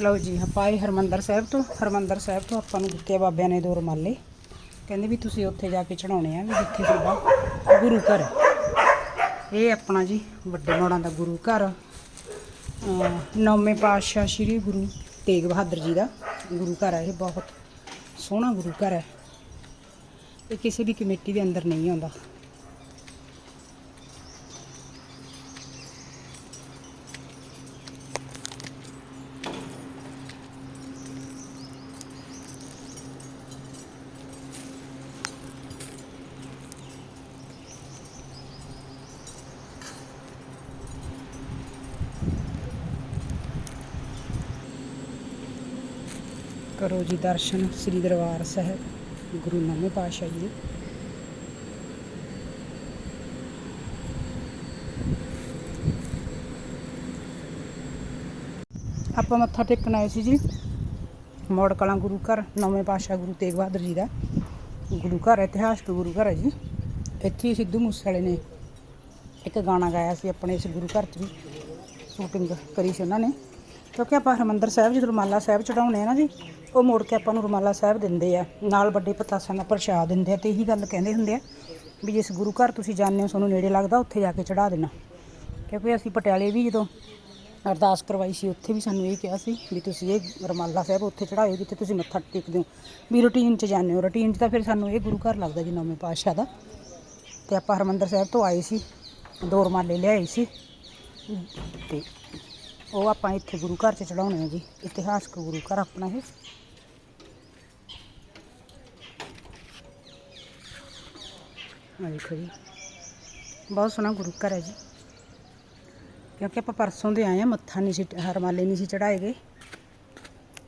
ਲਓ ਜੀ, ਆਪਾਂ ਆਏ ਹਰਮੰਦਰ ਸਾਹਿਬ ਤੋਂ, ਹਰਮੰਦਰ ਸਾਹਿਬ ਤੋਂ ਆਪਾਂ ਨੂੰ ਦਿੱਤੇ ਬਾਬਿਆਂ ਨੇ ਦੋ ਰੁਮਾਲੇ। ਕਹਿੰਦੇ ਵੀ ਤੁਸੀਂ ਉੱਥੇ ਜਾ ਕੇ ਚੜਾਉਣੇ ਆ, ਵੀ ਜਿੱਥੇ ਤੁਹਾਡਾ ਗੁਰੂ ਘਰ ਇਹ ਆਪਣਾ ਜੀ, ਵੱਡੇ ਮੋੜਾਂ ਦਾ ਗੁਰੂ ਘਰ। ਨੌਵੇਂ ਪਾਤਸ਼ਾਹ ਸ੍ਰੀ ਗੁਰੂ ਤੇਗ ਬਹਾਦਰ ਜੀ ਦਾ ਗੁਰੂ ਘਰ ਹੈ। ਇਹ ਬਹੁਤ ਸੋਹਣਾ ਗੁਰੂ ਘਰ ਹੈ। ਇਹ ਕਿਸੇ ਵੀ ਕਮੇਟੀ ਦੇ ਅੰਦਰ ਨਹੀਂ ਆਉਂਦਾ। ਕਰੋ ਜੀ ਦਰਸ਼ਨ ਸ੍ਰੀ ਦਰਬਾਰ ਸਾਹਿਬ, ਗੁਰੂ ਨੌਵੇਂ ਪਾਤਸ਼ਾਹ ਜੀ। ਦੇ ਆਪਾਂ ਮੱਥਾ ਟੇਕਣ ਆਏ ਸੀ ਜੀ, ਮੋੜ ਕਲਾਂ ਗੁਰੂ ਘਰ, ਨਵੇਂ ਪਾਤਸ਼ਾਹ ਗੁਰੂ ਤੇਗ ਬਹਾਦਰ ਜੀ ਦਾ। ਗੁਰੂ ਘਰ, ਇਤਿਹਾਸਕ ਗੁਰੂ ਘਰ ਹੈ ਜੀ। ਇੱਥੇ ਹੀ ਸਿੱਧੂ ਮੂਸੇਵਾਲੇ ਨੇ ਇੱਕ ਗਾਣਾ ਗਾਇਆ ਸੀ ਆਪਣੇ ਇਸ ਗੁਰੂ ਘਰ 'ਚ ਵੀ ਸ਼ੂਟਿੰਗ ਕਰੀ ਸੀ ਉਹਨਾਂ ਨੇ। ਕਿਉਂਕਿ ਆਪਾਂ ਹਰਮੰਦਰ ਸਾਹਿਬ, ਜਦੋਂ ਰੁਮਾਲਾ ਸਾਹਿਬ ਚੜਾਉਣੇ ਆ ਨਾ ਜੀ, ਉਹ ਮੋੜ ਕੇ ਆਪਾਂ ਨੂੰ ਰੁਮਾਲਾ ਸਾਹਿਬ ਦਿੰਦੇ ਆ। ਨਾਲ ਵੱਡੇ ਪਤਾਸਾਂ ਦਾ ਪ੍ਰਸ਼ਾਦ ਦਿੰਦੇ ਆ ਤੇ ਇਹੀ ਗੱਲ ਕਹਿੰਦੇ ਹੁੰਦੇ ਆ ਵੀ ਜਿਸ ਗੁਰੂ ਘਰ ਤੁਸੀਂ ਜਾਂਦੇ ਹੋ ਤੁਹਾਨੂੰ ਨੇੜੇ ਲੱਗਦਾ, ਉੱਥੇ ਜਾ ਕੇ ਚੜਾ ਦੇਣਾ। ਕਿਉਂਕਿ ਅਸੀਂ ਪਟਿਆਲੇ ਵੀ ਜਦੋਂ ਅਰਦਾਸ ਕਰਵਾਈ ਸੀ, ਉੱਥੇ ਵੀ ਸਾਨੂੰ ਇਹ ਕਿਹਾ ਸੀ ਵੀ ਤੁਸੀਂ ਇਹ ਰੁਮਾਲਾ ਸਾਹਿਬ ਉੱਥੇ ਚੜਾਇਓ ਜਿੱਥੇ ਤੁਸੀਂ ਮੱਥਾ ਟੇਕਦੇ ਹੋ। ਵੀ ਰੂਟੀਨ 'ਚ ਜਾਂਦੇ ਹੋ। ਰੂਟੀਨ 'ਚ ਤਾਂ ਫਿਰ ਸਾਨੂੰ ਇਹ ਗੁਰੂ ਘਰ ਲੱਗਦਾ ਜੀ, ਨੌਵੇਂ ਪਾਤਸ਼ਾਹ ਦਾ। ਤੇ ਆਪਾਂ ਹਰਮੰਦਰ ਸਾਹਿਬ ਤੋਂ ਆਏ ਸੀ ਦੋ ਰੁਮਾਲੇ ਲਿਆਏ ਸੀ। ਤੇ ਉਹ ਆਪਾਂ ਇੱਥੇ ਗੁਰੂ ਘਰ 'ਚ ਚੜਾਉਣੇ ਆ ਜੀ, ਇਤਿਹਾਸਕ ਗੁਰੂ ਘਰ ਆਪਣਾ ਇਹ। ਆ ਦੇਖੋ ਜੀ, ਬਹੁਤ ਸੋਹਣਾ ਗੁਰੂ ਘਰ ਹੈ ਜੀ। ਕਿਉਂਕਿ ਆਪਾਂ ਪਰਸੋਂ ਦੇ ਆਏ ਆ, ਮੱਥਾ ਨਹੀਂ ਸੀ, ਹਰਮਾਲੇ ਨਹੀਂ ਸੀ ਚੜਾਏ ਗਏ।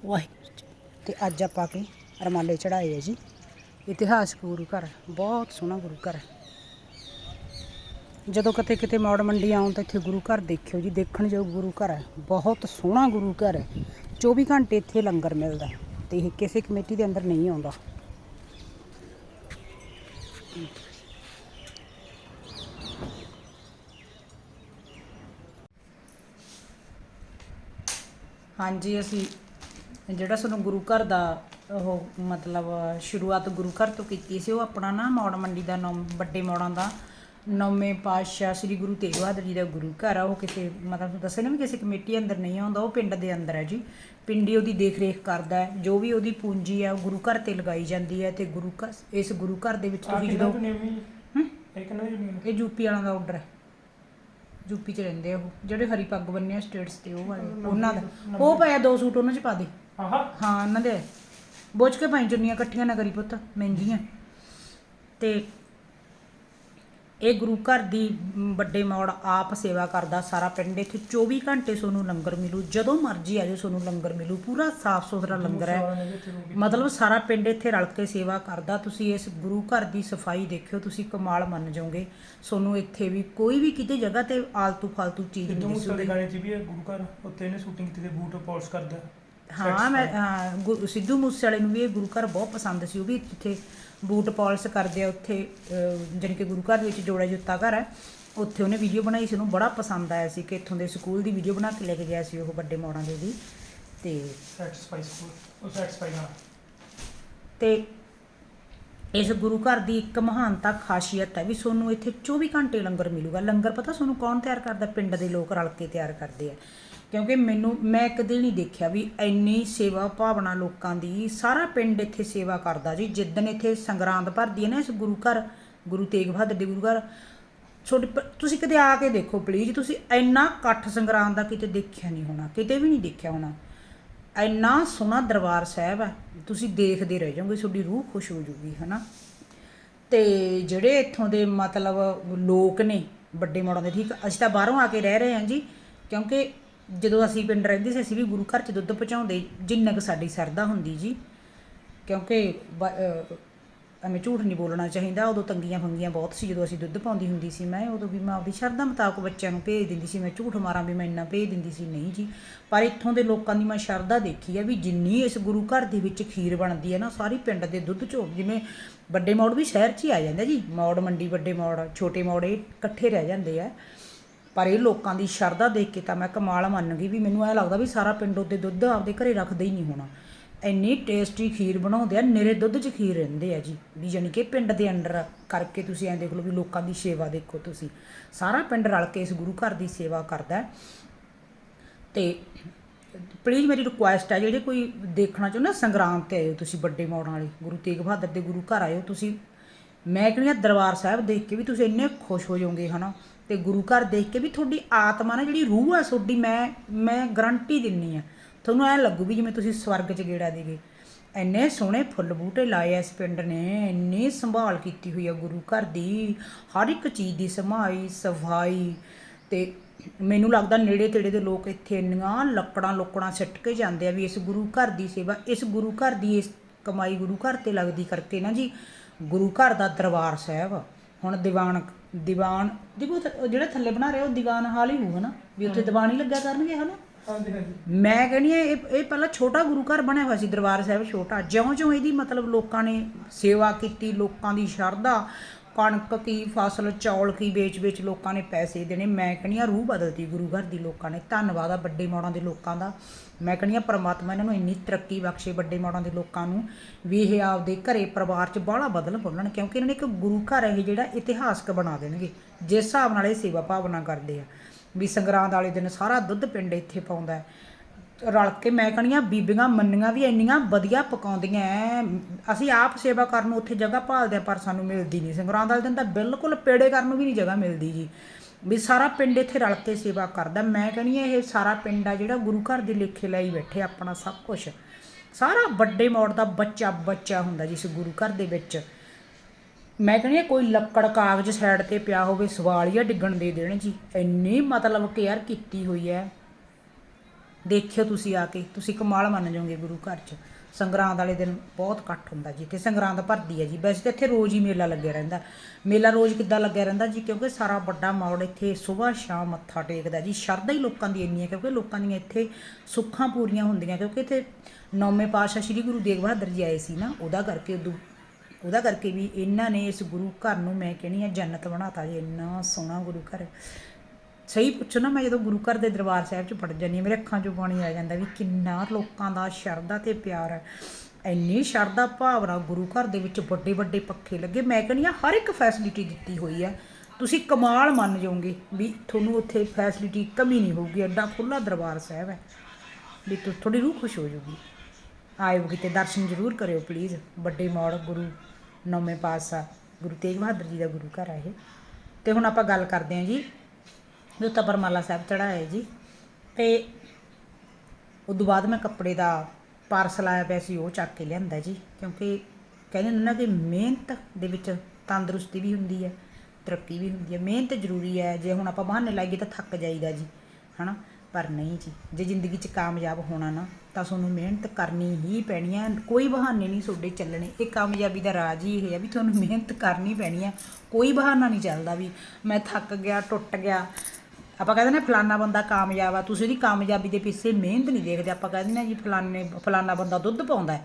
ਵਾਹਿਗੁਰੂ ਜੀ। ਤੇ ਅੱਜ ਆਪਾਂ ਕੇ ਹਰਮਾਲੇ ਚੜਾਏ ਆ ਜੀ। ਇਤਿਹਾਸਕ ਗੁਰੂ ਘਰ, ਬਹੁਤ ਸੋਹਣਾ ਗੁਰੂ ਘਰ ਹੈ। ਜਦੋਂ ਕਿਤੇ ਕਿਤੇ ਮੌੜ ਮੰਡੀ ਆਉਣ ਤਾਂ ਇੱਥੇ ਗੁਰੂ ਘਰ ਦੇਖਿਓ ਜੀ, ਦੇਖਣ ਯੋਗ ਗੁਰੂ ਘਰ ਹੈ, ਬਹੁਤ ਸੋਹਣਾ ਗੁਰੂ ਘਰ ਹੈ। 24 ਘੰਟੇ ਇੱਥੇ ਲੰਗਰ ਮਿਲਦਾ ਹੈ ਤੇ ਇਹ ਕਿਸੇ ਕਮੇਟੀ ਦੇ ਅੰਦਰ ਨਹੀਂ ਆਉਂਦਾ। ਹਾਂਜੀ, ਅਸੀਂ ਜਿਹੜਾ ਸਾਨੂੰ ਗੁਰੂ ਘਰ ਦਾ ਉਹ ਮਤਲਬ ਸ਼ੁਰੂਆਤ ਗੁਰੂ ਘਰ ਤੋਂ ਕੀਤੀ ਸੀ, ਉਹ ਆਪਣਾ ਨਾ ਮੌੜ ਮੰਡੀ ਦਾ ਨੌ ਵੱਡੇ ਮੌੜਾਂ ਦਾ ਨੌਵੇਂ ਪਾਤਸ਼ਾਹ ਸ੍ਰੀ ਗੁਰੂ ਤੇਗ ਬਹਾਦਰ ਜੀ ਦਾ ਗੁਰੂ ਘਰ ਆ ਉਹ ਕਿਸੇ ਮਤਲਬ ਦੱਸੇ ਨਾ ਵੀ ਕਿਸੇ ਕਮੇਟੀ ਅੰਦਰ ਨਹੀਂ ਆਉਂਦਾ ਉਹ ਪਿੰਡ ਦੇ ਅੰਦਰ ਹੈ ਜੀ। ਪਿੰਡੀ ਉਹਦੀ ਦੇਖ ਰੇਖ ਕਰਦਾ ਹੈ ਜੋ ਵੀ ਉਹਦੀ ਪੂੰਜੀ ਹੈ ਉਹ ਗੁਰੂ ਘਰ ਤੇ ਲਗਾਈ ਜਾਂਦੀ ਹੈ ਤੇ ਗੁਰੂ ਘਰ ਇਸ ਗੁਰੂ ਘਰ ਦੇ ਵਿੱਚ ਤੁਸੀਂ ਜਦੋਂ ਹਮ? ਇਹ ਯੂਪੀ ਵਾਲਿਆਂ ਦਾ ਆਰਡਰ ਹੈ। ਯੂਪੀ ਚ ਰਹਿੰਦੇ ਆ ਉਹ ਜਿਹੜੇ ਹਰੀ ਪੱਗ ਬੰਨੇ ਆ ਸਟੇਟਸ ਤੇ ਉਹ ਵਾਲੇ ਉਹਨਾਂ ਦਾ। ਉਹ ਪਿਆ ਦੋ ਸੂਟ ਉਹਨਾਂ ਚ ਪਾ ਦੇ। ਆਹਾ। ਹਾਂ ਉਹਨਾਂ ਦੇ। ਬੋਝ ਕੇ ਪਾਈ ਚੁੰਨੀਆਂ ਇਕੱਠੀਆਂ ਨਾ ਕਰੀ ਪੁੱਤ ਮਹਿੰਗੀਆਂ। ਤੇ ਇਹ ਗੁਰੂ ਘਰ ਦੀ ਵੱਡੇ ਮੌੜ ਆਪ ਸੇਵਾ ਕਰਦਾ ਸਾਰਾ ਪਿੰਡ ਇੱਥੇ 24 ਘੰਟੇ ਤੁਹਾਨੂੰ ਲੰਗਰ ਮਿਲੂ ਜਦੋਂ ਮਰਜ਼ੀ ਆ ਜਾਓ ਤੁਹਾਨੂੰ ਲੰਗਰ ਮਿਲੂ ਪੂਰਾ ਸਾਫ਼ ਸੁਥਰਾ ਲੰਗਰ ਹੈ। ਮਤਲਬ ਸਾਰਾ ਪਿੰਡ ਇੱਥੇ ਰਲ ਕੇ ਸੇਵਾ ਕਰਦਾ ਤੁਸੀਂ ਇਸ ਗੁਰੂ ਘਰ ਦੀ ਸਫ਼ਾਈ ਦੇਖਿਓ ਤੁਸੀਂ ਕਮਾਲ ਮੰਨ ਜਾਓਗੇ। ਤੁਹਾਨੂੰ ਇੱਥੇ ਵੀ ਕੋਈ ਵੀ ਕਿਤੇ ਜਗ੍ਹਾ ਤੇ ਆਲਤੂ ਫਾਲਤੂ ਚੀਜ਼ ਨਹੀਂ ਦਿਸੂਗੀ। ਗਾਣੇ 'ਚ ਵੀ ਹੈ ਗੁਰੂ ਘਰ ਉੱਤੇ ਇਹਨੇ ਸ਼ੂਟਿੰਗ ਕੀਤੀ ਤੇ ਬੂਟ ਪਾਲਿਸ਼ ਕਰਦਾ। ਹਾਂ ਮੈਂ ਹਾਂ, ਗੁ- ਸਿੱਧੂ ਮੂਸੇ ਵਾਲੇ ਨੂੰ ਵੀ ਇਹ ਗੁਰੂ ਘਰ ਬਹੁਤ ਪਸੰਦ ਸੀ ਉਹ ਵੀ ਇੱਥੇ ਬੂਟ ਪਾਲਿਸ਼ ਕਰਦੇ ਆ ਉੱਥੇ ਅਹ, ਜਾਣੀ ਕਿ ਗੁਰੂ ਘਰ ਦੇ ਵਿੱਚ ਜੋੜਾ ਜੁੱਤਾ ਘਰ ਹੈ ਉੱਥੇ ਉਹਨੇ ਵੀਡੀਓ ਬਣਾਈ ਸੀ ਉਹਨੂੰ ਬੜਾ ਪਸੰਦ ਆਇਆ ਸੀ ਕਿ ਇੱਥੋਂ ਦੇ ਸਕੂਲ ਦੀ ਵੀਡੀਓ ਬਣਾ ਕੇ ਲੈ ਕੇ ਗਿਆ ਸੀ ਉਹ ਵੱਡੇ ਮੋੜਾਂ ਦੇ ਦੀ ਤੇ ਸੈਟੀਸਫਾਈ ਸਕੂਲ ਉਹ ਸੈਟੀਸਫਾਈ ਨਾਲ। ਤੇ ਇਸ ਗੁਰੂ ਘਰ ਦੀ ਇੱਕ ਮਹਾਨਤਾ ਖਾਸੀਅਤ ਹੈ ਵੀ ਤੁਹਾਨੂੰ ਇੱਥੇ 24 ਘੰਟੇ ਲੰਗਰ ਮਿਲੂਗਾ। ਲੰਗਰ ਪਤਾ ਤੁਹਾਨੂੰ ਕੌਣ ਤਿਆਰ ਕਰਦਾ? ਪਿੰਡ ਦੇ ਲੋਕ ਰਲ ਕੇ ਤਿਆਰ ਕਰਦੇ ਆ। ਕਿਉਂਕਿ ਮੈਨੂੰ, ਮੈਂ ਕਦੇ ਨਹੀਂ ਦੇਖਿਆ ਵੀ ਇੰਨੀ ਸੇਵਾ ਭਾਵਨਾ ਲੋਕਾਂ ਦੀ, ਸਾਰਾ ਪਿੰਡ ਇੱਥੇ ਸੇਵਾ ਕਰਦਾ ਜੀ। ਜਿੱਦਣ ਇੱਥੇ ਸੰਗਰਾਂਦ ਭਰਦੀ ਹੈ ਨਾ ਇਸ ਗੁਰੂ ਘਰ, ਗੁਰੂ ਤੇਗ ਬਹਾਦਰ ਦੇ ਗੁਰੂ ਘਰ, ਛੋਟੇ ਤੁਸੀਂ ਕਦੇ ਆ ਕੇ ਦੇਖੋ ਪਲੀਜ਼ ਤੁਸੀਂ ਇੰਨਾ ਇਕੱਠ ਸੰਗਰਾਂਦ ਦਾ ਕਿਤੇ ਦੇਖਿਆ ਨਹੀਂ ਹੋਣਾ, ਕਿਤੇ ਵੀ ਨਹੀਂ ਦੇਖਿਆ ਹੋਣਾ। ਇੰਨਾ ਸੋਹਣਾ ਦਰਬਾਰ ਸਾਹਿਬ ਹੈ, ਤੁਸੀਂ ਦੇਖਦੇ ਰਹਿ ਜਾਓਗੇ, ਤੁਹਾਡੀ ਰੂਹ ਖੁਸ਼ ਹੋ ਜੂਗੀ, ਹਨਾ? ਤੇ ਜਿਹੜੇ ਇੱਥੋਂ ਦੇ ਮਤਲਬ ਲੋਕ ਨੇ, ਵੱਡੇ ਮੋੜਾਂ ਦੇ, ਠੀਕ, ਅਸੀਂ ਤਾਂ ਬਾਹਰੋਂ ਆ ਕੇ ਰਹਿ ਰਹੇ ਹਾਂ ਜੀ, ਕਿਉਂਕਿ ਜਦੋਂ ਅਸੀਂ ਪਿੰਡ ਰਹਿੰਦੇ ਸੀ, ਅਸੀਂ ਵੀ ਗੁਰੂ ਘਰ 'ਚ ਦੁੱਧ ਪਹੁੰਚਾਉਂਦੇ ਜਿੰਨਾ ਕੁ ਸਾਡੀ ਸਰਦਾ ਹੁੰਦੀ ਜੀ। ਕਿਉਂਕਿ ਬ- ਐਵੇਂ ਝੂਠ ਨਹੀਂ ਬੋਲਣਾ ਚਾਹੀਦਾ। ਉਦੋਂ ਤੰਗੀਆਂ ਫੰਗੀਆਂ ਬਹੁਤ ਸੀ, ਜਦੋਂ ਅਸੀਂ ਦੁੱਧ ਪਾਉਂਦੀ ਹੁੰਦੀ ਸੀ ਮੈਂ, ਉਦੋਂ ਵੀ ਮੈਂ ਆਪਦੀ ਸ਼ਰਧਾ ਮੁਤਾਬਕ ਬੱਚਿਆਂ ਨੂੰ ਭੇਜ ਦਿੰਦੀ ਸੀ। ਮੈਂ ਝੂਠ ਮਾਰਾਂ ਵੀ ਮੈਂ ਇੰਨਾ ਭੇਜ ਦਿੰਦੀ ਸੀ। ਨਹੀਂ ਜੀ, ਪਰ ਇੱਥੋਂ ਦੇ ਲੋਕਾਂ ਦੀ ਮੈਂ ਸ਼ਰਧਾ ਦੇਖੀ ਆ ਵੀ ਜਿੰਨੀ ਇਸ ਗੁਰੂ ਘਰ ਦੇ ਵਿੱਚ ਖੀਰ ਬਣਦੀ ਹੈ ਨਾ, ਸਾਰੀ ਪਿੰਡ ਦੇ ਦੁੱਧ ਚੋਂ ਜਿਵੇਂ ਵੱਡੇ ਮੌੜ ਵੀ ਸ਼ਹਿਰ 'ਚ ਹੀ ਆ ਜਾਂਦਾ ਜੀ। ਮੌੜ ਮੰਡੀ, ਵੱਡੇ ਮੌੜ, ਛੋਟੇ ਮੌੜ ਇਹ ਇਕੱਠੇ ਰਹਿ ਜਾਂਦੇ ਆ। ਪਰ ਇਹ ਲੋਕਾਂ ਦੀ ਸ਼ਰਧਾ ਦੇਖ ਕੇ ਤਾਂ ਮੈਂ ਕਮਾਲ ਮੰਨ ਗਈ ਵੀ ਮੈਨੂੰ ਐ ਲੱਗਦਾ ਵੀ ਸਾਰਾ ਪਿੰਡ ਉਹਦੇ ਦੁੱਧ ਆਪਦੇ ਘਰੇ ਰੱਖਦੇ ਹੀ ਨਹੀਂ ਹੋਣਾ। ਇੰਨੀ ਟੇਸਟੀ ਖੀਰ ਬਣਾਉਂਦੇ ਆ, ਨਿਰੇ ਦੁੱਧ 'ਚ ਖੀਰ ਰਹਿੰਦੇ ਆ ਜੀ। ਵੀ ਜਾਣੀ ਕਿ ਪਿੰਡ ਦੇ ਅੰਡਰ ਕਰਕੇ ਤੁਸੀਂ ਐਂ ਦੇਖ ਲਓ ਵੀ ਲੋਕਾਂ ਦੀ ਸੇਵਾ ਦੇਖੋ ਤੁਸੀਂ। ਸਾਰਾ ਪਿੰਡ ਰਲ ਕੇ ਇਸ ਗੁਰੂ ਘਰ ਦੀ ਸੇਵਾ ਕਰਦਾ ਹੈ। ਤੇ ਪਲੀਜ਼ ਮੇਰੀ ਰਿਕੁਐਸਟ ਹੈ ਜਿਹੜੇ ਕੋਈ ਦੇਖਣਾ ਚਾਹੁੰਦਾ ਸੰਗਰਾਮ ਤੇ ਆਇਓ ਤੁਸੀਂ ਵੱਡੇ ਮੌੜਾਂ ਵਾਲੇ। ਗੁਰੂ ਤੇਗ ਬਹਾਦਰ ਦੇ ਗੁਰੂ ਘਰ ਆਇਓ ਤੁਸੀਂ। ਮੈਂ ਕਹਿੰਦੀ ਹਾਂ ਦਰਬਾਰ ਸਾਹਿਬ ਦੇਖ ਕੇ ਵੀ ਤੁਸੀਂ ਇੰਨੇ ਖੁਸ਼ ਹੋ ਜਾਓਗੇ, ਹਨਾ? ਤੇ ਗੁਰੂ ਘਰ ਦੇਖ ਕੇ ਵੀ ਤੁਹਾਡੀ ਆਤਮਾ ਨਾ ਜਿਹੜੀ ਰੂਹ ਆ ਤੁਹਾਡੀ, ਮੈਂ ਮੈਂ ਗਰੰਟੀ ਦਿੰਨੀ ਆ। ਤੁਹਾਨੂੰ ਐ ਲੱਗੂ ਵੀ ਜਿਵੇਂ ਤੁਸੀਂ ਸਵਰਗ 'ਚ ਗੇੜਾ ਦੇਗੇ ਇੰਨੇ ਸੋਹਣੇ ਫੁੱਲ ਬੂਟੇ ਲਾਏ ਆ ਇਸ ਪਿੰਡ ਨੇ, ਇੰਨੀ ਸੰਭਾਲ ਕੀਤੀ ਹੋਈ ਆ ਗੁਰੂ ਘਰ ਦੀ। ਹਰ ਇੱਕ ਚੀਜ਼ ਦੀ ਸਮਾਈ, ਸਫ਼ਾਈ ਤੇ ਮੈਨੂੰ ਲੱਗਦਾ ਨੇੜੇ ਤੇੜੇ ਦੇ ਲੋਕ ਇੱਥੇ ਇੰਨੀਆਂ ਲੱਕੜਾਂ ਲੋਕੜਾਂ ਸਿੱਟ ਕੇ ਜਾਂਦੇ ਆ ਵੀ ਇਸ ਗੁਰੂ ਘਰ ਦੀ ਸੇਵਾ, ਇਸ ਗੁਰੂ ਘਰ ਦੀ ਇਸ ਕਮਾਈ ਗੁਰੂ ਘਰ ਤੇ ਲੱਗਦੀ ਕਰਕੇ ਨਾ ਜੀ। ਗੁਰੂ ਘਰ ਦਾ ਦਰਬਾਰ ਸਾਹਿਬ ਹੁਣ ਦੀਵਾਨ ਦੀਵਾਨ ਦੇਖੋ ਜਿਹੜਾ ਥੱਲੇ ਬਣਾ ਰਹੇ ਉਹ ਦੀਵਾਨ ਹਾਲ ਹੀ ਹੋਊ ਹਨਾ ਵੀ ਉੱਥੇ ਦੀਵਾਨ ਹੀ ਲੱਗਿਆ ਕਰਨਗੇ ਹਨਾ? ਹਾਂਜੀ ਹਾਂਜੀ। ਮੈਂ ਕਹਿੰਦੀ ਹਾਂ ਇਹ ਇਹ ਪਹਿਲਾਂ ਛੋਟਾ ਗੁਰੂ ਘਰ ਬਣਿਆ ਹੋਇਆ ਸੀ ਦਰਬਾਰ ਸਾਹਿਬ ਛੋਟਾ। ਜਿਉਂ-ਜਿਉਂ ਇਹਦੀ ਮਤਲਬ ਲੋਕਾਂ ਨੇ ਸੇਵਾ ਕੀਤੀ ਲੋਕਾਂ ਦੀ ਸ਼ਰਧਾ ਕਣਕ ਕੀ, ਫਸਲ, ਚੌਲ ਕੀ ਵੇਚ-ਵੇਚ ਲੋਕਾਂ ਨੇ ਪੈਸੇ ਦੇਣੇ। ਮੈਂ ਕਹਿੰਦੀ ਆ ਰੂਹ ਬਦਲਦੀ ਗੁਰੂ ਘਰ ਦੀ ਲੋਕਾਂ ਨੇ। ਧੰਨਵਾਦ ਆ ਵੱਡੇ ਮੌੜਾਂ ਦੇ ਲੋਕਾਂ ਦਾ। ਮੈਂ ਕਹਿੰਦੀ ਆ ਪਰਮਾਤਮਾ ਇਹਨਾਂ ਨੂੰ ਇੰਨੀ ਤਰੱਕੀ ਬਖਸ਼ੇ ਵੱਡੇ ਮੌੜਾਂ ਦੇ ਲੋਕਾਂ ਨੂੰ ਵੀ ਇਹ ਆਪਦੇ ਘਰੇ ਪਰਿਵਾਰ 'ਚ ਬਾਹਲਾ ਬਦਲ ਬੋਲਣ, ਕਿਉਂਕਿ ਇਹਨਾਂ ਨੇ ਇੱਕ ਗੁਰੂ ਘਰ ਇਹ ਜਿਹੜਾ ਇਤਿਹਾਸਕ ਬਣਾ ਦੇਣਗੇ। ਜਿਸ ਹਿਸਾਬ ਨਾਲ ਇਹ ਸੇਵਾ ਭਾਵਨਾ ਕਰਦੇ ਆ। ਵੀ ਸੰਗਰਾਂਦ ਵਾਲੇ ਦਿਨ ਸਾਰਾ ਦੁੱਧ ਪਿੰਡ ਇੱਥੇ ਪਾਉਂਦਾ ਹੈ। ਰਲ ਕੇ ਮੈਂ ਕਹਣੀਆਂ, ਬੀਬੀਆਂ ਮੰਨੀਆਂ ਵੀ ਇੰਨੀਆਂ ਵਧੀਆ ਪਕਾਉਂਦੀਆਂ ਐ। ਅਸੀਂ ਆਪ ਸੇਵਾ ਕਰਨ ਨੂੰ ਉੱਥੇ ਜਗ੍ਹਾ ਭਾਲਦੇ ਆ ਪਰ ਸਾਨੂੰ ਮਿਲਦੀ ਨਹੀਂ। ਸੰਗਰਾਂਦ ਵਾਲੇ ਦਿਨ ਤਾਂ ਬਿਲਕੁਲ ਪੇੜੇ ਕਰਨ ਨੂੰ ਵੀ ਨਹੀਂ ਜਗ੍ਹਾ ਮਿਲਦੀ ਜੀ। ਵੀ ਸਾਰਾ ਪਿੰਡ ਇੱਥੇ ਰਲ ਕੇ ਸੇਵਾ ਕਰਦਾ। ਮੈਂ ਕਹਿੰਦੀ ਆ, ਇਹ ਸਾਰਾ ਪਿੰਡ ਆ ਜਿਹੜਾ ਗੁਰੂ ਘਰ ਦੇ ਲੇਖੇ ਲਈ ਬੈਠੇ ਆਪਣਾ ਸਭ ਕੁਝ ਸਾਰਾ ਵੱਡੇ ਮੋੜ ਦਾ ਬੱਚਾ ਬੱਚਾ ਹੁੰਦਾ ਜਿਸ ਗੁਰੂ ਘਰ ਦੇ ਵਿੱਚ। ਮੈਂ ਕਹਿੰਦੀ ਹਾਂ ਕੋਈ ਲੱਕੜ ਕਾਗਜ਼ ਸਾਈਡ ਤੇ ਪਿਆ ਹੋਵੇ, ਸਵਾਲੀਆ ਡਿੱਗਣ ਦੇ ਦੇਣ ਜੀ। ਇੰਨੀ ਮਤਲਬ ਕੇਅਰ ਕੀਤੀ ਹੋਈ ਹੈ ਦੇਖਿਓ ਤੁਸੀਂ ਆ ਕੇ, ਤੁਸੀਂ ਕਮਾਲ ਮੰਨ ਜਾਓਗੇ ਗੁਰੂ ਘਰ 'ਚ। ਸੰਗਰਾਂਦ ਵਾਲੇ ਦਿਨ ਬਹੁਤ ਇਕੱਠ ਹੁੰਦਾ ਜੀ ਤੇ ਸੰਗਰਾਂਦ ਭਰਦੀ ਹੈ ਜੀ। ਵੈਸੇ ਤਾਂ ਇੱਥੇ ਰੋਜ਼ ਹੀ ਮੇਲਾ ਲੱਗਿਆ ਰਹਿੰਦਾ। ਮੇਲਾ ਰੋਜ਼ ਕਿੱਦਾਂ ਲੱਗਿਆ ਰਹਿੰਦਾ ਜੀ, ਕਿਉਂਕਿ ਸਾਰਾ ਵੱਡਾ ਮੌੜ ਇੱਥੇ ਸਵੇਰ ਸ਼ਾਮ ਮੱਥਾ ਟੇਕਦਾ ਜੀ। ਸ਼ਰਧਾ ਹੀ ਲੋਕਾਂ ਦੀ ਇੰਨੀ ਹੈ, ਕਿਉਂਕਿ ਲੋਕਾਂ ਦੀਆਂ ਇੱਥੇ ਸੁੱਖਾਂ ਪੂਰੀਆਂ ਹੁੰਦੀਆਂ, ਕਿਉਂਕਿ ਇੱਥੇ ਨੌਵੇਂ ਪਾਤਸ਼ਾਹ ਸ੍ਰੀ ਗੁਰੂ ਤੇਗ ਬਹਾਦਰ ਜੀ ਆਏ ਸੀ ਨਾ, ਉਹਦਾ ਕਰਕੇ ਉਦੋਂ, ਉਹਦਾ ਕਰਕੇ ਵੀ ਇਹਨਾਂ ਨੇ ਇਸ ਗੁਰੂ ਘਰ ਨੂੰ ਮੈਂ ਕਹਿੰਦੀ ਆ ਜੰਨਤ ਬਣਾਤਾ ਜੀ। ਇੰਨਾ ਸੋਹਣਾ ਗੁਰੂ ਘਰ। ਸਹੀ ਪੁੱਛੋ ਨਾ, ਮੈਂ ਜਦੋਂ ਗੁਰੂ ਘਰ ਦੇ ਦਰਬਾਰ ਸਾਹਿਬ 'ਚ ਪੜ ਜਾਂਦੀ ਹਾਂ, ਮੇਰੇ ਅੱਖਾਂ 'ਚੋਂ ਪਾਣੀ ਆ ਜਾਂਦਾ ਵੀ ਕਿੰਨਾ ਲੋਕਾਂ ਦਾ ਸ਼ਰਧਾ ਤੇ ਪਿਆਰ ਹੈ। ਇੰਨੀ ਸ਼ਰਧਾ ਭਾਵਨਾ ਗੁਰੂ ਘਰ ਦੇ ਵਿੱਚ ਵੱਡੇ ਵੱਡੇ ਪੱਖੇ ਲੱਗੇ। ਮੈਂ ਕਹਿੰਦੀ ਹਾਂ, ਹਰ ਇੱਕ ਫੈਸਿਲਿਟੀ ਦਿੱਤੀ ਹੋਈ ਹੈ। ਤੁਸੀਂ ਕਮਾਲ ਮੰਨ ਜਾਓਗੇ ਵੀ ਤੁਹਾਨੂੰ ਉੱਥੇ ਫੈਸਿਲਿਟੀ ਕਮੀ ਨਹੀਂ ਹੋਊਗੀ, ਐਡਾ ਖੁੱਲਾ ਦਰਬਾਰ ਸਾਹਿਬ ਹੈ। ਵੀ ਤੁ- ਤੁਹਾਡੀ ਰੂਹ ਖੁਸ਼ ਹੋ ਜਾਊਗੀ। ਆਇਓ ਕਿਤੇ ਦਰਸ਼ਨ ਜ਼ਰੂਰ ਕਰਿਓ ਪਲੀਜ਼ ਵੱਡੇ ਮੌੜ ਗੁਰੂ ਨੌਵੇਂ ਪਾਤਸ਼ਾਹ, ਗੁਰੂ ਤੇਗ ਬਹਾਦਰ ਜੀ ਦਾ ਗੁਰੂ ਘਰ ਹੈ ਇਹ। ਤੇ ਹੁਣ ਆਪਾਂ ਗੱਲ ਕਰਦੇ ਹਾਂ ਜੀ ਜੋ ਪਰਮਾਲਾ ਸਾਹਿਬ ਚੜਾਇਆ ਜੀ। ਤੇ ਤੋਂ ਬਾਅਦ ਮੈਂ ਕੱਪੜੇ ਦਾ ਪਾਰਸਲ ਆਇਆ ਪਿਆ ਸੀ, ਉਹ ਚੱਕ ਕੇ ਲਿਆਂਦਾ ਜੀ। ਕਿਉਂਕਿ ਕਹਿੰਦੇ ਨੇ ਨਾ ਕਿ ਮਿਹਨਤ ਦੇ ਵਿੱਚ ਤੰਦਰੁਸਤੀ ਵੀ ਹੁੰਦੀ ਹੈ, ਤਰੱਕੀ ਵੀ ਹੁੰਦੀ ਹੈ। ਮਿਹਨਤ ਜ਼ਰੂਰੀ ਹੈ, ਜੇ ਹੁਣ ਆਪਾਂ ਬਹਾਨੇ ਲਾਈਏ ਤਾਂ ਥੱਕ ਜਾਈਦਾ ਜੀ, ਹਨਾ? ਪਰ ਨਹੀਂ ਜੀ, ਜੇ ਜ਼ਿੰਦਗੀ 'ਚ ਕਾਮਯਾਬ ਹੋਣਾ ਨਾ, ਤਾਂ ਤੁਹਾਨੂੰ ਮਿਹਨਤ ਕਰਨੀ ਹੀ ਪੈਣੀ ਹੈ। ਕੋਈ ਬਹਾਨੇ ਨਹੀਂ ਤੁਹਾਡੇ ਚੱਲਣੇ। ਇਹ ਕਾਮਯਾਬੀ ਦਾ ਰਾਜ ਹੀ ਇਹ ਹੈ ਵੀ ਤੁਹਾਨੂੰ ਮਿਹਨਤ ਕਰਨੀ ਪੈਣੀ ਹੈ। ਕੋਈ ਬਹਾਨਾ ਨਹੀਂ ਚੱਲਦਾ ਵੀ ਮੈਂ ਥੱਕ ਗਿਆ, ਟੁੱਟ ਗਿਆ ਆਪਾਂ ਕਹਿੰਦੇ ਨੇ ਫਲਾਨਾ ਬੰਦਾ ਕਾਮਯਾਬ ਆ, ਤੁਸੀਂ ਉਹਦੀ ਕਾਮਯਾਬੀ ਦੇ ਪਿੱਛੇ ਮਿਹਨਤ ਨਹੀਂ ਦੇਖਦੇ, ਆਪਾਂ ਕਹਿੰਦੇ ਨੇ ਜੀ ਫਲਾਨੇ, ਫਲਾਨਾ ਬੰਦਾ ਦੁੱਧ ਪਾਉਂਦਾ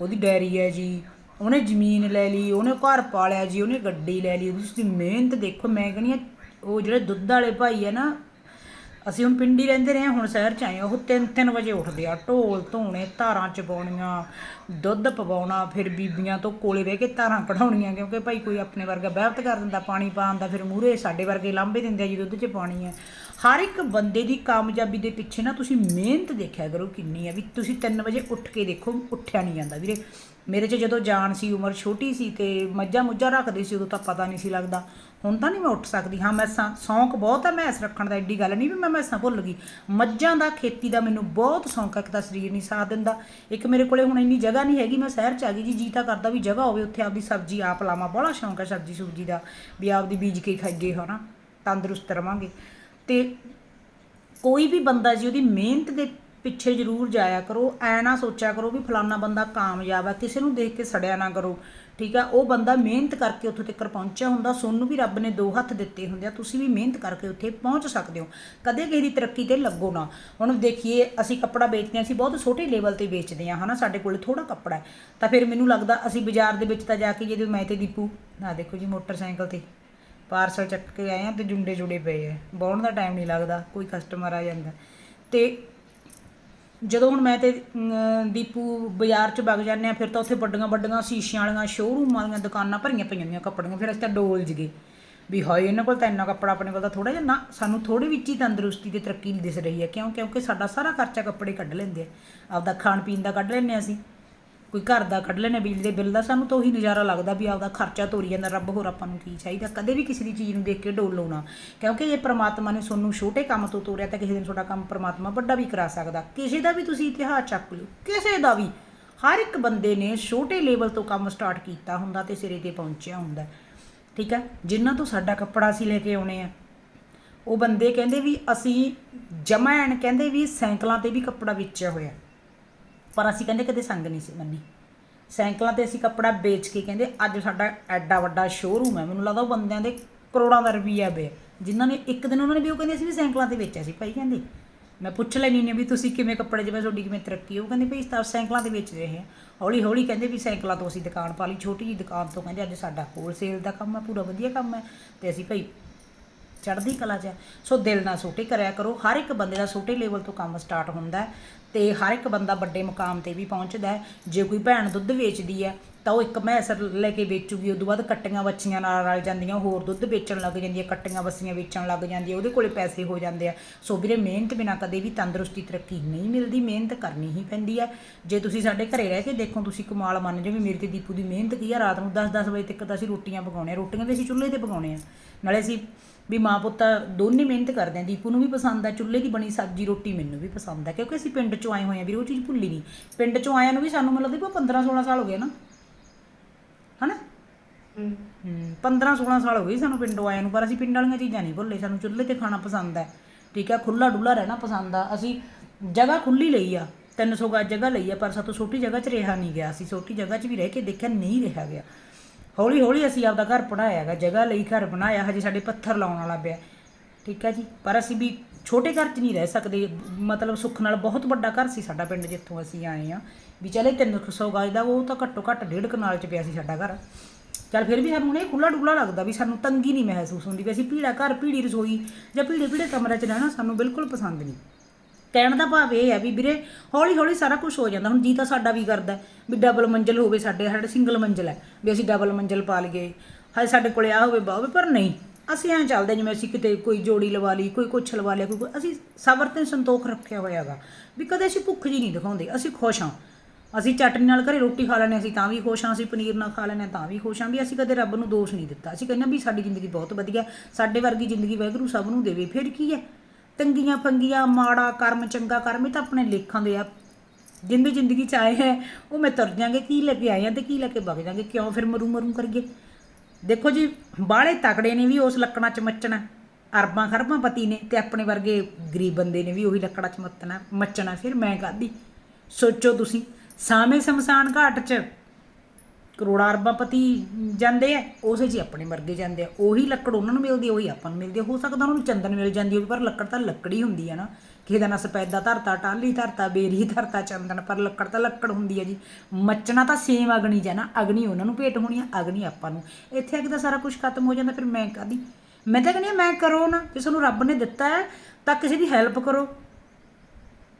ਉਹਦੀ ਡੈਰੀ ਹੈ ਜੀ, ਉਹਨੇ ਜ਼ਮੀਨ ਲੈ ਲਈ, ਉਹਨੇ ਘਰ ਪਾਲਿਆ ਜੀ, ਉਹਨੇ ਗੱਡੀ ਲੈ ਲਈ ਉਹਦੀ ਮਿਹਨਤ ਦੇਖੋ, ਮੈਂ ਕਹਿੰਦੀ ਹਾਂ, ਉਹ ਜਿਹੜੇ ਦੁੱਧ ਵਾਲੇ ਭਾਈ ਹੈ ਨਾ ਅਸੀਂ ਹੁਣ ਪਿੰਡੀ ਰਹਿੰਦੇ ਰਹੇ ਹਾਂ, ਹੁਣ ਸ਼ਹਿਰ ਚ ਆਏ ਹਾਂ। ਉਹ 3-3 ਵਜੇ ਉੱਠਦੇ ਆ। ਢੋਲ ਧੋਣੇ ਧਾਰਾਂ ਚਪਾਉਣੀਆਂ ਦੁੱਧ ਪਵਾਉਣਾ ਫਿਰ ਬੀਬੀਆਂ ਤੋਂ ਕੋਲੇ ਬਹਿ ਕੇ ਧਾਰਾਂ ਕਢਾਉਣੀਆਂ ਕਿਉਂਕਿ ਭਾਈ ਕੋਈ ਆਪਣੇ ਵਰਗਾ ਬਹਿਬਤ ਕਰ ਦਿੰਦਾ ਪਾਣੀ ਪਾਉਣ ਦਾ ਫਿਰ ਮੂਹਰੇ ਸਾਡੇ ਵਰਗੇ ਲਾਂਭੇ ਦਿੰਦੇ ਆ ਜੀ ਦੁੱਧ ਚ ਪਾਣੀ ਹੈ। ਹਰ ਇੱਕ ਬੰਦੇ ਦੀ ਕਾਮਯਾਬੀ ਦੇ ਪਿੱਛੇ ਨਾ ਤੁਸੀਂ ਮਿਹਨਤ ਦੇਖਿਆ ਕਰੋ ਕਿੰਨੀ ਹੈ ਵੀ ਤੁਸੀਂ 3 ਵਜੇ ਉੱਠ ਕੇ ਦੇਖੋ ਉੱਠਿਆ ਨਹੀਂ ਜਾਂਦਾ ਵੀਰੇ। ਮੇਰੇ 'ਚ ਜਦੋਂ ਜਾਣ ਸੀ ਉਮਰ ਛੋਟੀ ਸੀ ਤੇ ਮੱਝਾਂ ਮੁੱਝਾਂ ਰੱਖਦੇ ਸੀ ਉਦੋਂ ਤਾਂ ਪਤਾ ਨਹੀਂ ਸੀ ਲੱਗਦਾ। ਹੁਣ ਤਾਂ ਨਹੀਂ ਮੈਂ ਉੱਠ ਸਕਦੀ। ਹਾਂ ਮੈਂ ਸ਼ੌਂਕ ਬਹੁਤ ਹੈ, ਮੈਸ ਰੱਖਣ ਦਾ ਐਡੀ ਗੱਲ ਨਹੀਂ ਵੀ ਮੈਂ ਮੈਸਾਂ ਭੁੱਲ ਗਈ। ਮੱਝਾਂ ਦਾ, ਖੇਤੀ ਦਾ ਮੈਨੂੰ ਬਹੁਤ ਸ਼ੌਂਕ ਹੈ, ਇੱਕ ਤਾਂ ਸਰੀਰ ਨਹੀਂ ਸਾਥ ਦਿੰਦਾ। ਇੱਕ ਮੇਰੇ ਕੋਲੇ ਹੁਣ ਇੰਨੀ ਜਗ੍ਹਾ ਨਹੀਂ ਹੈਗੀ, ਮੈਂ ਸ਼ਹਿਰ ਚ ਆ ਗਈ ਜੀ ਜੀ ਤਾਂ ਕਰਦਾ ਵੀ ਜਗ੍ਹਾ ਹੋਵੇ, ਉੱਥੇ ਆਪਦੀ ਸਬਜ਼ੀ ਆਪ ਲਾਵਾਂ, ਬੜਾ ਸ਼ੌਂਕ ਹੈ ਸਬਜ਼ੀ ਸੁਬਜ਼ੀ ਦਾ, ਵੀ ਆਪਦੀ ਬੀਜ ਕੇ ਖਾਈਏ ਹਨਾ, ਤੰਦਰੁਸਤ ਰਵਾਂਗੇ। ਤੇ ਕੋਈ ਵੀ ਬੰਦਾ ਜੀ, ਉਹਦੀ ਮਿਹਨਤ ਦੇ ਪਿੱਛੇ ਜ਼ਰੂਰ ਜਾਇਆ ਕਰੋ, ਐ ਨਾ ਸੋਚਿਆ ਕਰੋ ਵੀ ਫਲਾਨਾ ਬੰਦਾ ਕਾਮਯਾਬ ਆ ਕਿਸੇ ਨੂੰ ਦੇਖ ਕੇ ਸੜਿਆ ਨਾ ਕਰੋ। ਠੀਕ ਆ, ਉਹ ਬੰਦਾ ਮਿਹਨਤ ਕਰਕੇ ਉੱਥੇ ਤੱਕ ਪਹੁੰਚਿਆ ਹੁੰਦਾ, ਸੋਨੂੰ ਵੀ ਰੱਬ ਨੇ ਦੋ ਹੱਥ ਦਿੱਤੇ ਹੁੰਦੇ ਆ, ਤੁਸੀਂ ਵੀ ਮਿਹਨਤ ਕਰਕੇ ਉੱਥੇ ਪਹੁੰਚ ਸਕਦੇ ਹੋ। ਕਦੇ ਕਿਸੇ ਦੀ ਤਰੱਕੀ ਤੇ ਲੱਗੋ ਨਾ। ਹੁਣ ਦੇਖੀਏ, ਅਸੀਂ ਕੱਪੜਾ ਵੇਚਦੇ ਹਾਂ, ਅਸੀਂ ਬਹੁਤ ਛੋਟੇ ਲੈਵਲ ਤੇ ਵੇਚਦੇ ਹਾਂ, ਹਨਾ, ਸਾਡੇ ਕੋਲ ਥੋੜਾ ਕੱਪੜਾ ਹੈ। ਤਾਂ ਫਿਰ ਮੈਨੂੰ ਲੱਗਦਾ, ਅਸੀਂ ਬਾਜ਼ਾਰ ਦੇ ਵਿੱਚ ਤਾਂ ਜਾ ਕੇ ਜਦੋਂ ਮੈਂ ਤੇ ਦੀਪੂ ਨਾ ਦੇਖੋ ਜੀ ਮੋਟਰਸਾਈਕਲ ਤੇ, ਪਾਰਸਲ ਚੱਕ ਕੇ ਆਏ ਆ ਤੇ ਜੁੰਡੇ ਜੁੜੇ ਪਏ ਆ। ਬੌਣ ਦਾ ਟਾਈਮ ਨਹੀਂ ਲੱਗਦਾ, ਕੋਈ ਕਸਟਮਰ ਆ ਜਾਂਦਾ। ਤੇ ਜਦੋਂ ਹੁਣ ਮੈਂ ਤੇ ਦੀਪੂ ਬਾਜ਼ਾਰ 'ਚ ਵਗ ਜਾਂਦੇ ਆ ਫਿਰ ਤਾਂ ਉੱਥੇ ਵੱਡੀਆਂ ਵੱਡੀਆਂ ਸ਼ੀਸ਼ਿਆਂ ਵਾਲੀਆਂ ਸ਼ੋਰੂਮਾਂ ਵਾਲੀਆਂ ਦੁਕਾਨਾਂ ਭਰੀਆਂ ਪਈਆਂ ਹੁੰਦੀਆਂ ਕੱਪੜੀਆਂ ਫਿਰ ਅਸੀਂ ਤਾਂ ਡੋਲ ਜਗੇ। ਵੀ ਹਾਏ, ਇਹਨਾਂ ਕੋਲ ਤਾਂ ਇੰਨਾ ਕੱਪੜਾ ਆਪਣੇ ਕੋਲ ਤਾਂ ਥੋੜਾ ਜਿਹਾ ਨਾ, ਸਾਨੂੰ ਥੋੜੀ ਵਿੱਚ ਹੀ ਤੰਦਰੁਸਤੀ ਤੇ ਤਰੱਕੀ ਦਿਸ ਰਹੀ ਹੈ ਕਿਉਂ ਕਿਉਂਕਿ ਸਾਡਾ ਸਾਰਾ ਖਰਚਾ ਕੱਪੜੇ ਕੱਢ ਲੈਂਦੇ ਆ। ਆਪਦਾ ਖਾਣ ਪੀਣ ਦਾ ਕੱਢ ਲੈਂਦੇ ਹਾਂ ਅਸੀਂ। ਕੋਈ ਘਰ ਦਾ ਕੱਢ ਲੈਣੇ ਬਿਜਲੀ ਦੇ ਬਿੱਲ ਦਾ, ਸਾਨੂੰ ਤਾਂ ਉਹੀ ਨਜ਼ਾਰਾ ਲੱਗਦਾ ਵੀ ਆਪਦਾ ਖਰਚਾ ਤੋਰੀ ਜਾਂਦਾ, ਰੱਬ ਹੋਰ ਆਪਾਂ ਨੂੰ ਕੀ ਚਾਹੀਦਾ? ਕਦੇ ਵੀ ਕਿਸੇ ਦੀ ਚੀਜ਼ ਨੂੰ ਦੇਖ ਕੇ ਡੋਲੋ ਨਾ। ਕਿਉਂਕਿ ਇਹ ਪ੍ਰਮਾਤਮਾ ਨੇ ਤੁਹਾਨੂੰ ਛੋਟੇ ਕੰਮ ਤੋਂ ਤੋਰਿਆ ਤਾਂ ਕਿਸੇ ਦਿਨ ਤੁਹਾਡਾ ਕੰਮ ਪ੍ਰਮਾਤਮਾ ਵੱਡਾ ਵੀ ਕਰਾ ਸਕਦਾ। ਕਿਸੇ ਦਾ ਵੀ ਤੁਸੀਂ ਇਤਿਹਾਸ ਚੱਕ ਲਓ, ਕਿਸੇ ਦਾ ਵੀ। ਹਰ ਇੱਕ ਬੰਦੇ ਨੇ ਛੋਟੇ ਲੈਵਲ ਤੋਂ ਕੰਮ ਸਟਾਰਟ ਕੀਤਾ ਹੁੰਦਾ ਤੇ ਸਿਰੇ ਤੇ ਪਹੁੰਚਿਆ ਹੁੰਦਾ। ਠੀਕ ਹੈ? ਜਿਨ੍ਹਾਂ ਤੋਂ ਸਾਡਾ ਕੱਪੜਾ ਅਸੀਂ ਲੈ ਕੇ ਆਉਣੇ ਆ। ਉਹ ਬੰਦੇ ਕਹਿੰਦੇ ਵੀ ਅਸੀਂ ਜਮੈਣ ਕਹਿੰਦੇ ਵੀ ਸਾਈਕਲਾਂ ਤੇ ਵੀ ਕੱਪੜਾ ਵੇਚਿਆ ਹੋਇਆ। ਪਰ ਅਸੀਂ ਕਹਿੰਦੇ ਕਦੇ ਸੰਗ ਨਹੀਂ ਸੀ ਮੰਨੀ ਸਾਈਕਲਾਂ ਤੇ ਅਸੀਂ ਕੱਪੜਾ ਵੇਚ ਕੇ ਕਹਿੰਦੇ, ਅੱਜ ਸਾਡਾ ਐਡਾ ਵੱਡਾ ਸ਼ੋਰੂਮ ਹੈ। ਮੈਨੂੰ ਲੱਗਦਾ ਉਹ ਬੰਦਿਆਂ ਦੇ ਕਰੋੜਾਂ ਦਾ ਰੁਪਈਆ ਵੇ ਜਿਨ੍ਹਾਂ ਨੇ ਇੱਕ ਦਿਨ ਉਹਨਾਂ ਨੇ ਵੀ ਉਹ ਕਹਿੰਦੇ ਅਸੀਂ ਵੀ ਸਾਈਕਲਾਂ ਤੇ ਵੇਚਿਆ ਸੀ। ਭਾਈ ਕਹਿੰਦੇ, ਮੈਂ ਪੁੱਛ ਲੈਣੀ ਨੇ ਵੀ ਤੁਸੀਂ ਕਿਵੇਂ ਕੱਪੜੇ, ਜਿਵੇਂ ਤੁਹਾਡੀ ਕਿਵੇਂ ਤਰੱਕੀ ਉਹ ਕਹਿੰਦੇ, ਭਾਈ ਅਸੀਂ ਤਾਂ ਸਾਈਕਲਾਂ ਤੇ ਵੇਚ ਰਹੇ ਹਾਂ ਹੌਲੀ ਹੌਲੀ ਕਹਿੰਦੇ ਵੀ ਸਾਈਕਲਾਂ ਤੋਂ ਅਸੀਂ ਦੁਕਾਨ ਪਾ ਲਈ। ਛੋਟੀ ਜੀ ਦੁਕਾਨ ਤੋਂ ਕਹਿੰਦੇ, ਅੱਜ ਸਾਡਾ ਹੋਲਸੇਲ ਦਾ ਕੰਮ ਹੈ, ਪੂਰਾ ਵਧੀਆ ਕੰਮ ਹੈ। ਤੇ ਅਸੀਂ ਭਾਈ ਚੜ੍ਹਦੀ ਕਲਾ 'ਚ ਹੈ। ਸੋ ਦਿਲ ਨਾਲ ਛੋਟੇ ਕਰਿਆ ਕਰੋ ਹਰ ਇੱਕ ਬੰਦੇ ਦਾ ਛੋਟੇ ਲੈਵਲ ਤੋਂ ਕੰਮ ਸਟਾਰਟ ਹੁੰਦਾ ਹੈ ਤੇ ਹਰ ਇੱਕ ਬੰਦਾ ਵੱਡੇ ਮੁਕਾਮ ਤੇ ਵੀ ਪਹੁੰਚਦਾ ਹੈ ਜੇ ਕੋਈ ਭੈਣ ਦੁੱਧ ਵੇਚਦੀ ਹੈ ਤਾਂ ਉਹ ਇੱਕ ਮੈਂਸ ਲੈ ਕੇ ਵੇਚੂਗੀ, ਉਦੋਂ ਬਾਅਦ ਕੱਟੀਆਂ ਵੱਛੀਆਂ ਨਾਲ ਰਲ ਜਾਂਦੀਆਂ, ਹੋਰ ਦੁੱਧ ਵੇਚਣ ਲੱਗ ਜਾਂਦੀਆਂ ਕੱਟੀਆਂ ਵੱਛੀਆਂ ਵੇਚਣ ਲੱਗ ਜਾਂਦੀ ਹੈ, ਉਹਦੇ ਕੋਲੇ ਪੈਸੇ ਹੋ ਜਾਂਦੇ ਆ। ਸੋ ਵੀਰੇ ਮਿਹਨਤ ਬਿਨਾ ਕਦੇ ਵੀ ਤੰਦਰੁਸਤੀ ਤਰੱਕੀ ਨਹੀਂ ਮਿਲਦੀ, ਮਿਹਨਤ ਕਰਨੀ ਹੀ ਪੈਂਦੀ ਹੈ। ਜੇ ਤੁਸੀਂ ਸਾਡੇ ਘਰੇ ਰਹਿ ਕੇ ਦੇਖੋ, ਤੁਸੀਂ ਕਮਾਲ ਮੰਨ ਜਾਓ ਵੀ ਮੇਰੇ ਤੇ ਦੀਪੂ ਦੀ ਮਿਹਨਤ ਕੀ ਆ, ਰਾਤ ਨੂੰ 10-10 ਵਜੇ ਤੱਕ ਤਾਂ ਅਸੀਂ ਰੋਟੀਆਂ ਪਕਾਉਣੇ ਆ, ਰੋਟੀਆਂ ਵੀ ਅਸੀਂ ਚੁੱਲ੍ਹੇ ਤੇ ਪਕਾਉਣੇ ਆ। ਨਾਲੇ ਅਸੀਂ ਵੀ ਮਾਂ ਪੁੱਤ ਦੋਨੇ ਮਿਹਨਤ ਕਰਦੇ ਆ, ਦੀਪੂ ਨੂੰ ਵੀ ਪਸੰਦ ਆ, ਚੁੱਲ੍ਹੇ ਦੀ ਬਣੀ ਸਬਜ਼ੀ ਰੋਟੀ ਮੈਨੂੰ ਵੀ ਪਸੰਦ ਆ, ਕਿਉਂਕਿ ਅਸੀਂ ਪਿੰਡ ਚੋਂ ਆਏ ਹੋਏ ਆ ਵੀਰੇ, ਉਹ ਚੀਜ਼ ਭੁੱਲੀ ਨਹੀਂ ਪਿੰਡ ਚੋਂ ਆਇਆਂ ਨੂੰ ਵੀ ਸਾਨੂੰ ਮਤਲਬ ਵੀ 15 16 ਸਾਲ ਹੋ ਗਏ ਨਾ। ਹਨਾ? ਹੂੰ। 15 16 ਸਾਲ ਹੋ ਗਏ ਸਾਨੂੰ ਪਿੰਡੋਂ ਆਇਆਂ ਨੂੰ ਪਰ ਅਸੀਂ ਪਿੰਡ ਵਾਲੀਆਂ ਚੀਜ਼ਾਂ ਨਹੀਂ ਭੁੱਲੇ ਸਾਨੂੰ ਚੁੱਲ੍ਹੇ ਤੇ ਖਾਣਾ ਪਸੰਦ ਹੈ। ਠੀਕ ਹੈ ਖੁੱਲਾ ਡੁੱਲਾ ਰਹਿਣਾ ਪਸੰਦ ਆ। ਅਸੀਂ ਜਗ੍ਹਾ ਖੁੱਲੀ ਲਈ ਆ 300 ਗਜ ਜਗ੍ਹਾ ਲਈ ਆ ਪਰ ਸਾਤੋਂ ਛੋਟੀ ਜਗ੍ਹਾ 'ਚ ਰਿਹਾ ਨਹੀਂ ਗਿਆ। ਅਸੀਂ ਛੋਟੀ ਜਗ੍ਹਾ 'ਚ ਵੀ ਰਹਿ ਕੇ ਦੇਖਿਆ ਨਹੀਂ ਰਿਹਾ ਗਿਆ। ਹੌਲੀ ਹੌਲੀ ਅਸੀਂ ਆਪਦਾ ਘਰ ਬਣਾਇਆ ਹੈਗਾ ਜਗ੍ਹਾ ਲਈ ਘਰ ਬਣਾਇਆ ਹਜੇ ਸਾਡੇ ਪੱਥਰ ਲਾਉਣ ਵਾਲਾ ਪਿਆ। ਠੀਕ ਹੈ ਜੀ ਪਰ ਅਸੀਂ ਵੀ ਛੋਟੇ ਘਰ 'ਚ ਨਹੀਂ ਰਹਿ ਸਕਦੇ। ਮਤਲਬ ਸੁੱਖ ਨਾਲ ਬਹੁਤ ਵੱਡਾ ਘਰ ਸੀ ਸਾਡਾ ਪਿੰਡ ਜਿੱਥੋਂ ਅਸੀਂ ਆਏ ਆ ਵੀ ਚਲੇ 300 ਗਾਜ ਦਾ, ਉਹ ਤਾਂ ਘੱਟੋ ਘੱਟ ਡੇਢ ਕਨਾਲ 'ਚ ਪਿਆ ਸੀ ਸਾਡਾ ਘਰ। ਚੱਲ ਫਿਰ ਵੀ ਸਾਨੂੰ ਇਹ ਖੁੱਲਾ ਡੁੱਲਾ ਲੱਗਦਾ ਵੀ ਸਾਨੂੰ ਤੰਗੀ ਨਹੀਂ ਮਹਿਸੂਸ ਹੁੰਦੀ ਵੀ ਅਸੀਂ ਭੀੜਾ ਘਰ, ਭੀੜੀ ਰਸੋਈ ਜਾਂ ਭੀੜੇ ਭੀੜੇ ਕਮਰੇ 'ਚ ਰਹਿਣਾ ਸਾਨੂੰ ਬਿਲਕੁਲ ਪਸੰਦ ਨਹੀਂ। ਕਹਿਣ ਦਾ ਭਾਵ ਇਹ ਹੈ ਵੀ ਵੀਰੇ ਹੌਲੀ ਹੌਲੀ ਸਾਰਾ ਕੁਝ ਹੋ ਜਾਂਦਾ। ਹੁਣ ਜੀ ਤਾਂ ਸਾਡਾ ਵੀ ਕਰਦਾ ਵੀ ਡਬਲ ਮੰਜ਼ਲ ਹੋਵੇ ਸਾਡੇ ਸਾਡੇ ਸਿੰਗਲ ਮੰਜ਼ਲ ਹੈ। ਵੀ ਅਸੀਂ ਡਬਲ ਮੰਜ਼ਲ ਪਾ ਲਈਏ। ਹਾਏ ਸਾਡੇ ਕੋਲੇ ਆ ਹੋਵੇ, ਬਾ ਹੋਵੇ, ਪਰ ਨਹੀਂ। ਅਸੀਂ ਐਂ ਚੱਲਦੇ ਜਿਵੇਂ ਅਸੀਂ ਕਿਤੇ ਕੋਈ ਜੋੜੀ ਲਵਾ ਲਈ ਕੋਈ ਕੁਛ ਲਵਾ ਲਿਆ ਕੋਈ ਅਸੀਂ ਸਬਰ ਤੇ ਸੰਤੋਖ ਰੱਖਿਆ ਹੋਇਆ ਹੈਗਾ ਵੀ ਕਦੇ ਅਸੀਂ ਭੁੱਖ ਜੀ ਨਹੀਂ ਦਿਖਾਉਂਦੇ ਅਸੀਂ ਖੁਸ਼ ਹਾਂ। ਅਸੀਂ ਚਟਨੀ ਨਾਲ ਘਰੇ ਰੋਟੀ ਖਾ ਲੈਂਦੇ ਹਾਂ, ਅਸੀਂ ਤਾਂ ਵੀ ਖੁਸ਼ ਹਾਂ ਅਸੀਂ ਪਨੀਰ ਨਾਲ ਖਾ ਲੈਂਦੇ ਹਾਂ, ਤਾਂ ਵੀ ਖੁਸ਼ ਹਾਂ ਵੀ ਅਸੀਂ ਕਦੇ ਰੱਬ ਨੂੰ ਦੋਸ਼ ਨਹੀਂ ਦਿੱਤਾ। ਅਸੀਂ ਕਹਿੰਦੇ ਵੀ ਸਾਡੀ ਜ਼ਿੰਦਗੀ ਬਹੁਤ ਵਧੀਆ ਸਾਡੇ ਵਰਗੀ ਜ਼ਿੰਦਗੀ ਵਾਹਿਗੁਰੂ ਸਭ ਨੂੰ ਦੇਵੇ ਫਿਰ ਕੀ ਹੈ? ਤੰਗੀਆਂ ਫੰਗੀਆਂ ਮਾੜਾ ਕਰਮ ਚੰਗਾ ਕਰਮ ਇਹ ਤਾਂ ਆਪਣੇ ਲੇਖਾਂ ਦੇ ਆ। ਜਿੰਦੀ ਜ਼ਿੰਦਗੀ ਚ ਆਏ ਹੈ ਉਹ ਮੈਂ ਤੁਰ ਜਾਾਂਗੇ ਕੀ ਲੈ ਕੇ ਆਏ ਆ ਤੇ ਕੀ ਲੈ ਕੇ ਵਗ ਜਾਾਂਗੇ ਕਿਉਂ ਫਿਰ ਮਰੂ ਮਰੂ ਕਰੀਏ? ਦੇਖੋ ਜੀ, ਬਾਹਲੇ ਤਕੜੇ ਨੇ ਵੀ ਉਸ ਲੱਕੜਾਂ ਚ ਮੱਚਣਾ। ਅਰਬਾਂ ਖਰਬਾਂ ਪਤੀ ਨੇ ਤੇ ਆਪਣੇ ਵਰਗੇ ਗਰੀਬ ਬੰਦੇ ਨੇ ਵੀ ਉਹੀ ਲੱਕੜਾਂ ਚ ਮੱਤਣਾ, ਮੱਚਣਾ। ਫਿਰ ਮੈਂ ਕਾਦੀ ਸੋਚੋ ਤੁਸੀਂ, ਸਾਵੇਂ ਸ਼ਮਸ਼ਾਨ ਘਾਟ ਚ ਕਰੋੜਾਂ ਅਰਬਾਂ ਪਤੀ ਜਾਂਦੇ ਆ ਉਸੇ 'ਚ ਹੀ ਆਪਣੇ ਵਰਗੇ ਜਾਂਦੇ ਆ। ਉਹੀ ਲੱਕੜ ਉਹਨਾਂ ਨੂੰ ਮਿਲਦੀ ਆ, ਉਹੀ ਆਪਾਂ ਨੂੰ ਮਿਲਦੀ ਆ। ਹੋ ਸਕਦਾ ਉਹਨਾਂ ਨੂੰ ਚੰਦਨ ਮਿਲ ਜਾਂਦੀ ਹੋਵੇ ਪਰ ਲੱਕੜ ਤਾਂ ਲੱਕੜੀ ਹੁੰਦੀ ਆ ਨਾ। ਕਿਸੇ ਦਾ ਨਾ ਸਪੈਦਾ ਧਰਤਾ ਟਾਹਲੀ ਧਰਤਾ ਬੇਰੀ ਧਰਤਾ ਚੰਦਨ ਪਰ ਲੱਕੜ ਤਾਂ ਲੱਕੜ ਹੁੰਦੀ ਆ ਜੀ। ਮੱਚਣਾ ਤਾਂ ਸੇਮ ਅਗਨੀ ਜਾਂ ਨਾ। ਅਗਨੀ ਉਹਨਾਂ ਨੂੰ ਭੇਟ ਹੋਣੀ ਆ ਅਗਨੀ ਆਪਾਂ ਨੂੰ। ਇੱਥੇ ਆ ਕੇ ਤਾਂ ਸਾਰਾ ਕੁਝ ਖਤਮ ਹੋ ਜਾਂਦਾ ਫਿਰ ਮੈਂ ਕਾਦੀ ਮੈਂ ਤਾਂ ਕਹਿੰਦੀ ਹਾਂ, ਮੈਂ ਕਰੋ ਨਾ। ਜੇ ਤੁਹਾਨੂੰ ਰੱਬ ਨੇ ਦਿੱਤਾ ਹੈ ਤਾਂ ਕਿਸੇ ਦੀ ਹੈਲਪ ਕਰੋ।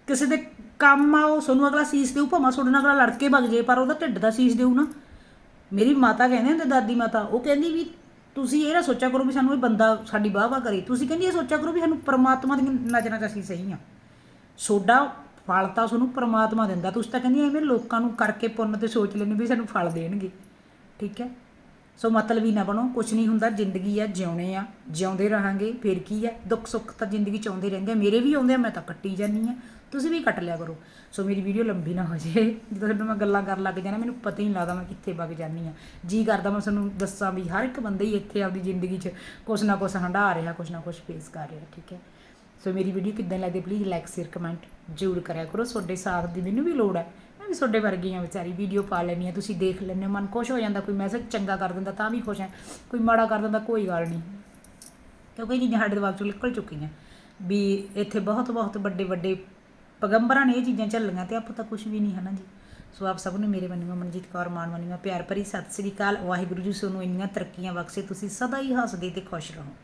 ਕਿਸੇ ਦੇ ਕੰਮ ਆਓ ਤੁਹਾਨੂੰ ਅਗਲਾ ਸੀਸ ਦੇਊ ਭਾਵੇਂ ਤੁਹਾਡੇ ਨਾਲ ਅਗਲਾ ਲੜ ਕੇ ਭੱਜ ਜੇ ਪਰ ਉਹਦਾ ਢਿੱਡ ਦਾ ਸੀਸ ਦੇਊ ਨਾ। ਮੇਰੀ ਮਾਤਾ ਕਹਿੰਦੇ ਹੁੰਦੇ ਦਾਦੀ ਮਾਤਾ, ਉਹ ਕਹਿੰਦੀ ਵੀ ਤੁਸੀਂ ਇਹ ਨਾ ਸੋਚਿਆ ਕਰੋ ਵੀ ਸਾਨੂੰ ਇਹ ਬੰਦਾ ਸਾਡੀ ਵਾਹ ਵਾਹ ਕਰੇ। ਤੁਸੀਂ ਕਹਿੰਦੀ ਇਹ ਸੋਚਿਆ ਕਰੋ ਵੀ ਸਾਨੂੰ ਪਰਮਾਤਮਾ ਦੀ ਨਜ਼ਰਾਂ 'ਚ ਅਸੀਂ ਸਹੀ ਆ ਸੋਡਾ ਫਲ ਤਾਂ ਤੁਹਾਨੂੰ ਪਰਮਾਤਮਾ ਦਿੰਦਾ। ਤੁਸੀਂ ਤਾਂ ਕਹਿੰਦੀ ਐਵੇਂ ਲੋਕਾਂ ਨੂੰ ਕਰਕੇ ਪੁੰਨ ਤੇ ਸੋਚ ਲੈਂਦੇ ਵੀ ਸਾਨੂੰ ਫਲ ਦੇਣਗੇ। ਠੀਕ ਹੈ? ਸੋ ਮਤਲਬ ਹੀ ਨਾ ਬਣੋ ਕੁਝ ਨਹੀਂ ਹੁੰਦਾ, ਜ਼ਿੰਦਗੀ ਆ, ਜਿਉਣੇ ਆ, ਜਿਉਂਦੇ ਰਹਾਂਗੇ, ਫਿਰ ਕੀ ਹੈ ਦੁੱਖ ਸੁੱਖ ਤਾਂ ਜ਼ਿੰਦਗੀ ਚ ਆਉਂਦੇ ਰਹਿੰਦੇ ਆ, ਮੇਰੇ ਵੀ ਆਉਂਦੇ ਆ, ਮੈਂ ਤਾਂ ਕੱਟੀ ਜਾਂਦੀ ਆ, ਤੁਸੀਂ ਵੀ ਕੱਟ ਲਿਆ ਕਰੋ। ਸੋ ਮੇਰੀ ਵੀਡੀਓ ਲੰਬੀ ਨਾ ਹੋ ਜੇ, ਜਦੋਂ ਤੁਹਾਨੂੰ ਮੈਂ ਗੱਲਾਂ ਕਰਨ ਲੱਗ ਜਾਣਾ, ਮੈਨੂੰ ਪਤਾ ਹੀ ਨਹੀਂ ਲੱਗਦਾ ਮੈਂ ਕਿੱਥੇ ਵਗ ਜਾਂਦੀ ਆ। ਜੀ ਕਰਦਾ ਮੈਂ ਤੁਹਾਨੂੰ ਦੱਸਾਂ ਵੀ ਹਰ ਇੱਕ ਬੰਦਾ ਹੀ ਇੱਥੇ ਆਪਦੀ ਜ਼ਿੰਦਗੀ 'ਚ ਕੁਛ ਨਾ ਕੁਛ ਹੰਢਾ ਰਿਹਾ, ਕੁਛ ਨਾ ਕੁਛ ਫੇਸ ਕਰ ਰਿਹਾ, ਠੀਕ ਹੈ? ਸੋ ਮੇਰੀ ਵੀਡੀਓ ਕਿੱਦਾਂ ਲੱਗਦੀ ਪਲੀਜ਼ ਲਾਈਕ ਸ਼ੇਅਰ ਕਮੈਂਟ ਜ਼ਰੂਰ ਕਰਿਆ ਕਰੋ, ਤੁਹਾਡੇ ਸਾਥ ਦੀ ਮੈਨੂੰ ਵੀ ਲੋੜ ਹੈ ਵੀ ਤੁਹਾਡੇ ਵਰਗੀ ਆ ਵਿਚਾਰੀ ਵੀਡੀਓ ਪਾ ਲੈਣੀ ਆ, ਤੁਸੀਂ ਦੇਖ ਲੈਂਦੇ ਹੋ, ਮਨ ਖੁਸ਼ ਹੋ ਜਾਂਦਾ, ਕੋਈ ਮੈਸੇਜ ਚੰਗਾ ਕਰ ਦਿੰਦਾ ਤਾਂ ਵੀ ਖੁਸ਼ ਹੈ, ਕੋਈ ਮਾੜਾ ਕਰ ਦਿੰਦਾ ਕੋਈ ਗੱਲ ਨਹੀਂ। ਕਿਉਂਕਿ ਇਹ ਚੀਜ਼ਾਂ ਸਾਡੇ ਦਿਮਾਗ ਚੋਂ ਨਿਕਲ ਚੁੱਕੀਆਂ। ਵੀ ਇੱਥੇ ਬਹੁਤ ਬਹੁਤ ਵੱਡੇ ਵੱਡੇ ਪੈਗੰਬਰਾਂ ਨੇ ਇਹ ਚੀਜ਼ਾਂ ਝੱਲੀਆਂ ਤੇ ਆਪਾਂ ਤਾਂ ਕੁਝ ਵੀ ਨਹੀਂ ਹੈ ਨਾ ਜੀ? ਸੋ ਆਪ ਸਭ ਨੂੰ ਮੇਰੇ ਵੱਲੋਂ ਮਨਜੀਤ ਕੌਰ, ਮਾਨ ਵੱਲੋਂ ਪਿਆਰ ਭਰੀ ਸਤਿ ਸ੍ਰੀ ਅਕਾਲ। ਵਾਹਿਗੁਰੂ ਜੀ, ਤੁਹਾਨੂੰ ਇੰਨੀਆਂ ਤਰੱਕੀਆਂ ਬਖਸ਼ੇ ਤੁਸੀਂ ਸਦਾ ਹੀ ਹੱਸਦੇ ਤੇ ਖੁਸ਼ ਰਹੋ।